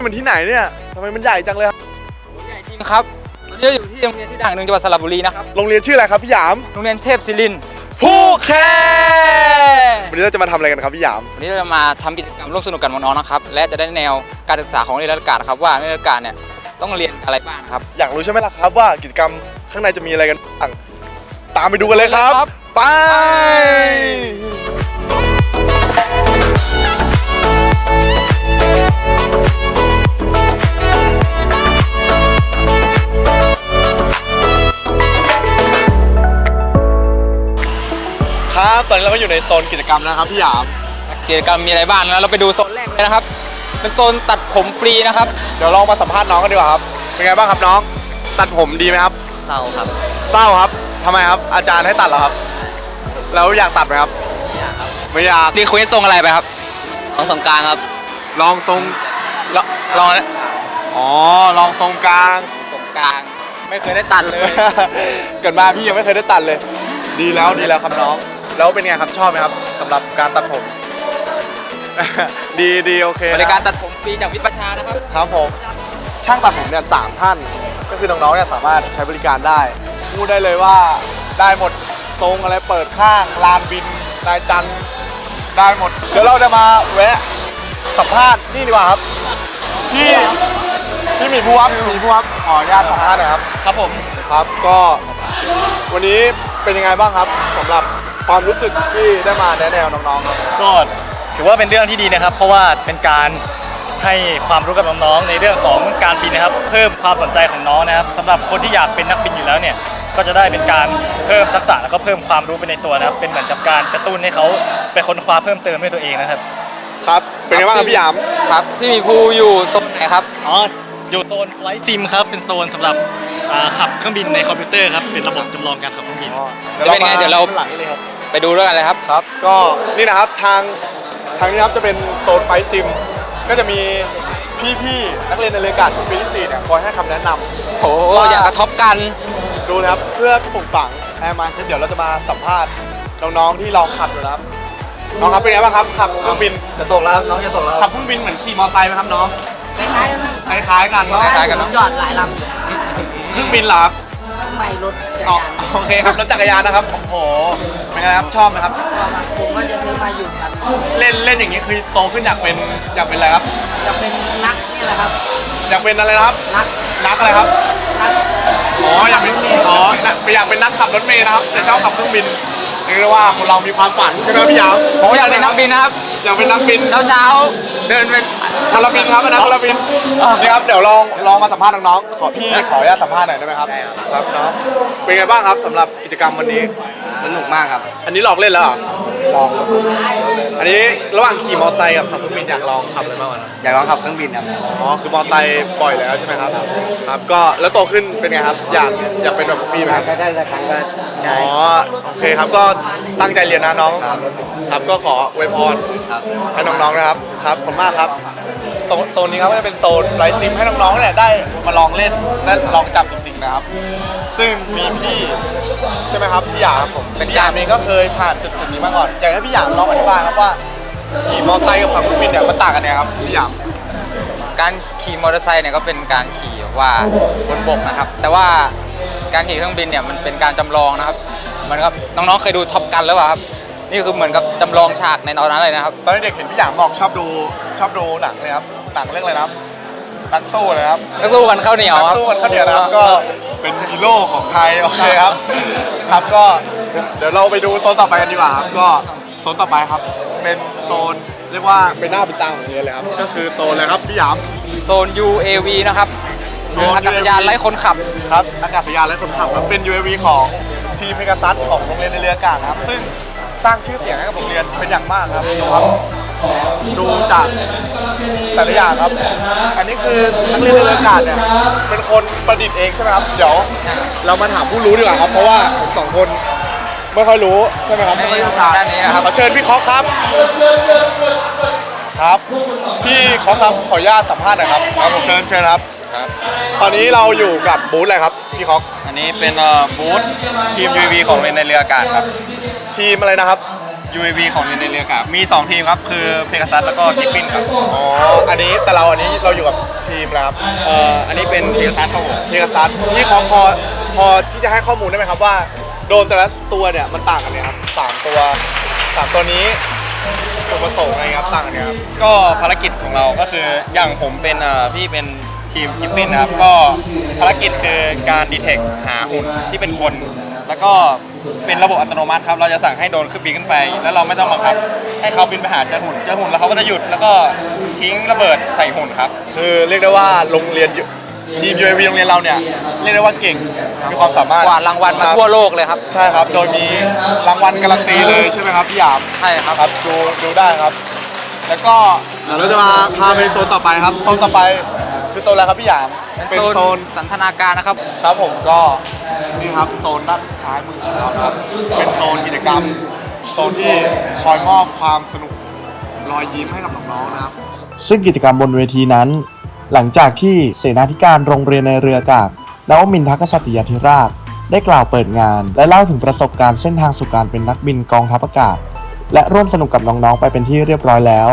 พี่หยามมันที่ไหนเนี่ยทำไมมันใหญ่จังเลยครับใหญ่จริงครับตอนนี้เราอยู่ที่โรงเรียนที่ดังหนึ่งจังหวัดสระบุรีนะครับ โรงเรียนชื่ออะไรครับพี่หยาม โรงเรียนเทพศิรินทร์ผู้แค่วันนี้เราจะมาทำอะไรกันครับพี่หยาม วันนี้เราจะมาทำกิจกรรมร่วมสนุกกันน้องๆนะครับ และจะได้แนวการศึกษาของเรียนรัฐการนะครับว่าในรัฐการเนี่ยต้องเรียนอะไรบ้างนะครับ อยากรู้ใช่ไหมล่ะครับว่ากิจกรรมข้างในจะมีอะไรกันบ้าง ตามไปดูกันเลยครับครับไป ครับ ตอนนี้เราก็อยู่ในโซนกิจกรรมนะครับพี่หยาม กิจกรรมมีอะไรบ้างนะเราไปดูโซนแรกเลยนะครับ เป็นโซนตัดผมฟรีนะครับ เดี๋ยวลองมาสัมภาษณ์น้องกันดีกว่าครับ เป็นไงบ้างครับน้อง ตัดผมดีไหมครับ เศร้าครับ เศร้าครับทำไมครับ อาจารย์ให้ตัดเหรอครับ แล้วอยากตัดไหมครับอยากครับไม่อยาก รีเควสทรงอะไรไปครับของสงกรารครับ ลองทรง ลองลองอ๋อ ลองทรงกลาง สงกลาง ไม่เคยได้ตัดเลย เกิดมาพี่ยังไม่เคยได้ตัดเลย ดีแล้วดีแล้วครับน้อง แล้วเป็นไงครับชอบไหมครับสำหรับการตัดผม ดีดีโอเคบนะริการตัดผมฟรีจากวิทย์ประชานะครับ ครับผมช่างตัดผมเนี่ยสามท่าน ก็คือน้องๆเนี่ยสามารถใช้บริการได้ พูดได้เลยว่าได้หมดทรงอะไรเปิดข้างลานบินนายจันทร์ได้หมด เดี๋ยวเราจะมาแวะสัมภาษณ์นี่ดีกว่าครับพี่พี่หมีผู้ครับหมีผู้ครับขออนุญาตสัมภาษณ์หน่อยครับครับผมครับก็วันนี้เป็นยังไงบ้างครับสำหรับ ความรู้สึกที่ได้มาแนะแนวน้องๆครับก็ถือว่าเป็นเรื่องที่ดีนะครับ เพราะว่าเป็นการให้ความรู้กับน้องๆในเรื่องของการบินนะครับ เพิ่มความสนใจของน้องนะครับสำหรับคนที่อยากเป็นนักบินอยู่แล้วเนี่ยก็จะได้เป็นการเพิ่มทักษะแล้วก็เพิ่มความรู้ไปในตัวนะครับ เป็นเหมือนกับการกระตุ้นให้เขาไปค้นคว้าเพิ่มเติมด้วยตัวเองนะครับ ครับ เป็นไงบ้างครับพี่ยาม ครับพี่หมีภูอยู่โซนไหนครับอ๋ออยู่โซนไฟซิมครับ เป็นโซนสำหรับอ่าขับเครื่องบินในคอมพิวเตอร์ครับ เป็นระบบจำลองการขับเครื่องบิน จะเป็นไงเดี๋ยวเรา หลังนี้เลยครับ ไปดูด้วยกันเลยครับ ครับก็นี่นะครับทางทางนี้นะครับจะเป็นโซนไฟซิม ก็จะมีพี่ๆนักเรียนในเรืออากาศชุดปีที่สี่เนี่ยคอยให้คำแนะนำ โอ้โหอยากกระทบกัน ดูนะครับเพื่อปลูกฝังแอร์มาเซ็ตเดี๋ยวเราจะมาสัมภาษณ์น้องๆที่ลองขับดูนะครับน้องครับเป็นไงบ้างครับขับเครื่องบินจะตกแล้วน้องจะตกแล้วขับเครื่องบินเหมือนขี่มอเตอร์ไซค์ไหมครับน้องคล้ายๆกันนะคล้ายๆกันเนาะคล้ายๆกันเนอะ จอดหลายลำอยู่เครื่องบินเหรอครับ ไม่รถจักรอ๋อยานโอเคครับรถจักรยานนะครับ โอ้โห เป็นไงครับ ชอบไหมครับ ก็มาผมว่าจะซื้อมาอยู่กันเล่นเล่นอย่างนี้คือโตขึ้นอยากเป็นอยากเป็นอะไรครับ จะเป็นนักนี่แหละครับอยากเป็นอะไรนะครับ นักนักอะไรครับ นักอ๋ออยากเป็นอ๋ออยากเป็นนักขับรถเมล์นะครับแต่ชอบขับเครื่องบินเรียกได้ว่าคนเรามีความฝันใช่ไหมพี่ยาวผมอยากเป็นนักบินนะครับ อยากเป็นนักบินเช้าเช้าๆ เดินไปคนละบินครับอันนั้นคนละบินนี่ครับเดี๋ยวลองลองมาสัมภาษณ์น้องๆขอพี่ขออนุญาตสัมภาษณ์หน่อยได้ไหมครับครับน้องเป็นไงบ้างครับสำหรับกิจกรรมวันนี้สนุกมากครับ อันนี้ลองเล่นแล้วเหรอลองอันนี้ระหว่างขี่มอเตอร์ไซค์กับขับเครื่องบินอยากลองขับอะไรบ้างวะอยากลองขับเครื่องบินครับอ๋อคือมอเตอร์ไซค์ปล่อยแล้วใช่ไหมครับครับ ก็แล้วโตขึ้นเป็นไงครับอยากอยากเป็นแบบพี่ไหมครับได้ได้ครั้งก็ได้อ๋อโอเคครับก็ตั้งใจเรียนนะน้องครับก็ขออวยพรครับให้น้องๆนะครับครับขอบคุณมากครับตรงโซนนี้ครับก็จะเป็นโซนไลฟ์ซิมให้น้องๆเนี่ยได้มาลองเล่นและลองจับจริงๆนะครับ ซึ่งมีพี่ใช่ไหมครับพี่หยามผมเป็นพี่หยามเองก็เคยผ่านจุดๆนี้มาก่อนอยากให้พี่หยามลองอธิบายครับว่าขี่มอเตอร์ไซค์กับขับเครื่องบินเนี่ยมันต่างกันยังไงครับพี่หยามการขี่มอเตอร์ไซค์เนี่ยก็เป็นการขี่แบบว่าบนบกนะครับ แต่ว่าการขี่เครื่องบินเนี่ยมันเป็นการจำลองนะครับเหมือนกับน้องๆเคยดูท็อปกันหรือเปล่าครับ นี่คือเหมือนกับจำลองฉากในตอนนั้นเลยนะครับ ตอนเด็กๆเห็นพี่หยามบอกชอบดูชอบดูหนังเลยครับหนังเรื่องอะไรนะครับนักสู้เลยนะครับนักสู้กันข้าวเหนียวนักครับสู้กันข้าวเหนียวนะครับก็เป็นฮีโร่ของไทยโอเคครับ ครับก็เดี๋ยวเราไปดูโซนต่อไปกันดีกว่าครับก็โซนต่อไปครับ เป็นโซนเรียกว่าเป็นหน้าเป็นตาของเรียนเลยครับก็คือโซนอะไรครับพี่หยามโซน UAV นะครับโซคือนอากาศยานไร้คนขับครับอากาศยานและคนขับครับเป็น UAV ของทีมเพกาซัสของโรงเรียนในเรืออากาศนะครับ ซึ่ง สร้างชื่อเสียงให้กับโรงเรียนเป็นอย่างมากครับดูครับดูจากแต่ละอย่างครับ อันนี้คือนักเรียนในเรืออากาศเนี่ยเป็นคนประดิษฐ์เองใช่ไหมครับ เดี๋ยวเรามาถามผู้รู้ดีกว่าครับ เพราะว่าผมสองคนไม่ค่อยรู้ใช่ไหมครับไม่ค่อยเชี่ยวชาญด้านนี้นะครับ ขอเชิญพี่คอกครับ ครับ พี่คอกครับขออนุญาตสัมภาษณ์หน่อยครับเชิญเชิญครับ ตอนนี้เราอยู่กับบูธอะไรครับพี่คอกอันนี้เป็นบูธทีม UV ของโรงเรียนในเรืออากาศครับ ทีมอะไรนะครับ UAV ของเรียนในเรือกามี 2 ทีมครับ คือเพก a ซัสแล้วก็กิฟฟินครับอ๋อ อันนี้แต่เราอันนี้เราอยู่กับทีมนะครับเอ่ออันนี้เป็นเพก a ซัสครับผมเพก a ซัสนี่ขอคอพอที่จะให้ข้อมูลได้ไหมครับว่าโดรนแต่ละตัวเนี่ยมันต่างกันเนี่ยครับสามตัวสามตัวนี้จุดประสงค์อะไรครับต่างกันเนี่ยครับก็ภารกิจของเราก็คืออย่างผมเป็นเอ่อพี่เป็น ทีมกิฟฟินนะครับก็ภารกิจคือการดีเทคหาหุ่นที่เป็นคน แล้วก็เป็นระบบอัตโนมัติครับ เราจะสั่งให้โดรนขึ้นบินขึ้นไป แล้วเราไม่ต้องบังคับ ให้เขาบินไปหาเจอหุ่นเจอหุ่นแล้วเขาก็จะหยุดแล้วก็ทิ้งระเบิดใส่หุ่นครับ คือเรียกได้ว่าโรงเรียนทีม UAV โรงเรียนเราเนี่ยเรียกได้ว่าเก่งมีความสามารถกวาดรางวัลมาครับทั่วโลกเลยครับ ใช่ครับ โดยมีรางวัลการันตีเลยใช่ไหมครับพี่หยามใช่ครับครับดูดูได้ครับ แล้วก็เดี๋ยวเราจะมาพาไปโซนต่อไปครับโซนต่อไป คือโซนอะไรครับพี่หยาม เป็นโซน สันทนาการนะครับ ครับผมก็นี่ครับโซนด้านซ้ายมือของเรานะครับ เป็นโซนกิจกรรม โซนที่คอยมอบความสนุกรอยยิ้มให้กับน้องๆนะครับ ซึ่งกิจกรรมบนเวทีนั้น หลังจากที่เสนาธิการโรงเรียนในเรืออากาศนวมินทรกษัตริยาธิราช ได้กล่าวเปิดงาน และเล่าถึงประสบการณ์เส้นทางสู่การเป็นนักบินกองทัพอากาศ และร่วมสนุกกับน้องๆไปเป็นที่เรียบร้อยแล้ว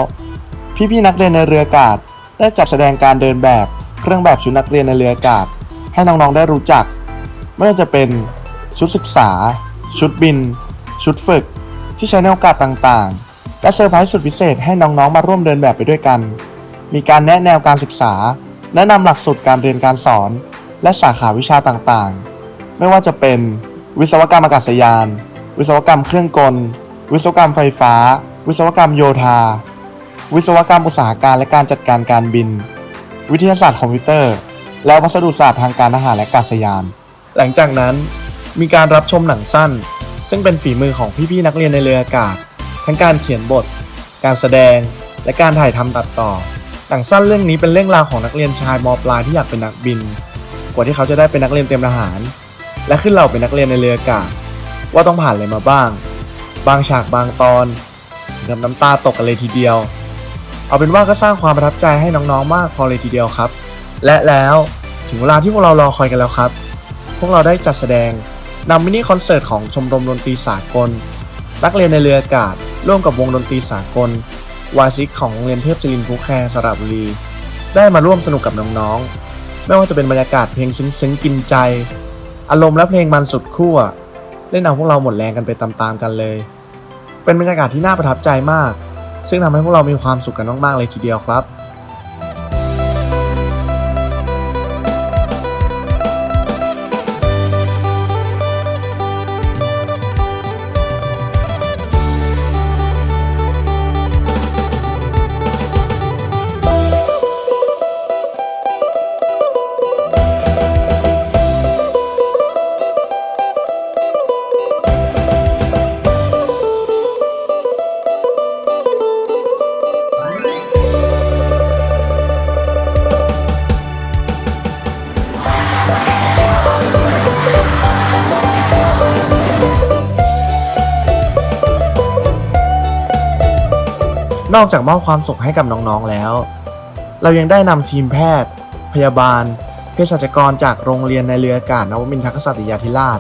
พี่ๆนักเรียนในเรืออากาศ ได้จัดแสดงการเดินแบบเครื่องแบบชุดนักเรียนในเรืออากาศ ให้น้องๆได้รู้จัก ไม่ว่าจะเป็นชุดศึกษา ชุดบิน ชุดฝึก ที่ใช้ในโอกาสต่างๆ และเซอร์ไพรส์สุดพิเศษให้น้องๆมาร่วมเดินแบบไปด้วยกัน มีการแนะแนวการศึกษา แนะนำหลักสูตรการเรียนการสอน และสาขาวิชาต่างๆ ไม่ว่าจะเป็น วิศวกรรมอากาศยาน วิศวกรรมเครื่องกล วิศวกรรมไฟฟ้า วิศวกรรมโยธา วิศวกรรมอุตสาหการและการจัดการการบิน วิทยาศาสตร์คอมพิวเตอร์ และวัสดุศาสตร์ทางการทหารและกาศยาน หลังจากนั้นมีการรับชมหนังสั้น ซึ่งเป็นฝีมือของพี่ๆนักเรียนในเรืออากาศ ทั้งการเขียนบท การแสดง และการถ่ายทำตัดต่อ หนังสั้นเรื่องนี้เป็นเรื่องราวของนักเรียนชายมปลายที่อยากเป็นนักบิน กว่าที่เขาจะได้เป็นนักเรียนเตรียมทหาร และขึ้นเหล่าเป็นนักเรียนในเรืออากาศ ว่าต้องผ่านอะไรมาบ้าง บางฉากบางตอนถึงกับน้ำตาตกกันเลยทีเดียว เอาเป็นว่าก็สร้างความประทับใจให้น้องๆ มากพอเลยทีเดียวครับ และแล้วถึงเวลาที่พวกเรารอคอยกันแล้วครับ พวกเราได้จัดแสดงนำมินิคอนเสิร์ตของชมรมดนตรีสากล นักเรียนในเรืออากาศ ร่วมกับวงดนตรีสากล วาซิกของโรงเรียนเทพศิรินภูแคสระบุรี ได้มาร่วมสนุกกับน้องๆ ไม่ว่าจะเป็นบรรยากาศเพลงซึ้งๆ กินใจ อารมณ์และเพลงมันสุดขั้วเล่นเอาพวกเราหมดแรงกันไปตามๆกันเลย เป็นบรรยากาศที่น่าประทับใจมาก ซึ่งทำให้พวกเรามีความสุขกันมากๆเลยทีเดียวครับ นอกจากมอบความสุขให้กับน้องๆแล้ว เรายังได้นำทีมแพทย์ พยาบาล เภสัชกรจากโรงเรียนในเรืออากาศนวมินทรกษัตริยาธิราช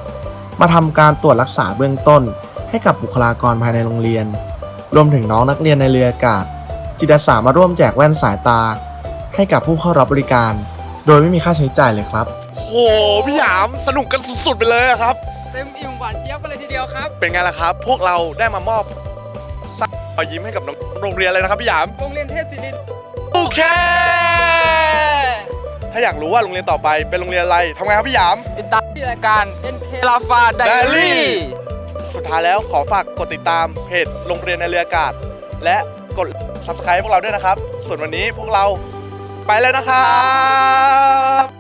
มาทำการตรวจรักษาเบื้องต้น ให้กับบุคลากรภายในโรงเรียน รวมถึงน้องนักเรียนในเรืออากาศ จิตอาสามาร่วมแจกแว่นสายตา ให้กับผู้เข้ารับบริการ โดยไม่มีค่าใช้จ่ายเลยครับ โหพี่หยามสนุกกันสุดๆไปเลยอะครับ เต็มอิ่มหวานเจี๊ยบกันเลยทีเดียวครับ เป็นไงล่ะครับ พวกเราได้มามอบส ร้างรอยยิ้มให้กับน้องโรงเรียนเลยนะครับพี่หยาม โรงเรียนเทพศิรินทร์โอเค ถ้าอยากรู้ว่าโรงเรียนต่อไปเป็นโรงเรียนอะไรทำไงครับพี่หยาม ติดตามที่รายการ NK ลาฟาได Diary รี่ สุดท้ายแล้วขอฝากกดติดตามเพจโรงเรียนในเรืออากาศ และกด subscribe พวกเราด้วยนะครับ ส่วนวันนี้พวกเราไปแล้วนะครับ